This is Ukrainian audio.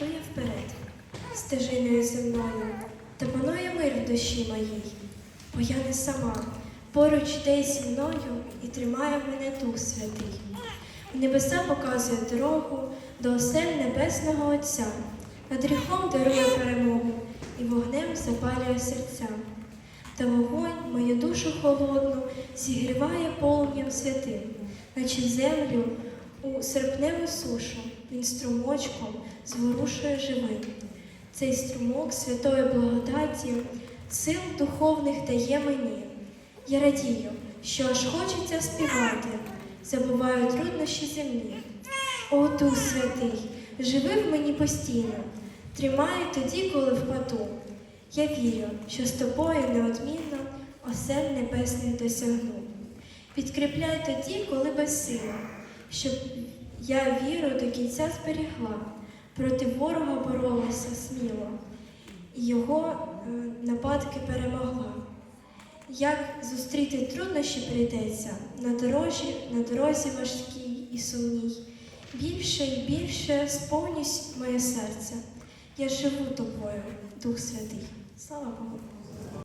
йду я вперед, стежиною земною, та панує мир в душі моїй, бо я не сама, поруч йде зі мною і тримає мене Дух Святий. В небеса показує дорогу до осель Небесного Отця, над гріхом дарує перемогу і вогнем запалює серця. Та вогонь мою душу холодну зігріває полум'ям святим, наче землю у серпневу сушу він струмочком зворушує живим. Цей струмок святої благодаті, сил духовних дає мені. Я радію, що аж хочеться співати, забуваю труднощі земні. О, Дух Святий, живи в мені постійно, тримай тоді, коли впаду. Я вірю, що з тобою неодмінно осель небесних досягну. Підкріпляй тоді, коли безсила, щоб я віру до кінця зберігла, проти ворога боролася сміло, і його е, нападки перемогла. Як зустріти труднощі прийдеться на дорожі, на дорозі важкій і сумній. Більше і більше сповнюсь моє серце. Я живу тобою, Дух Святий. Слава Богу.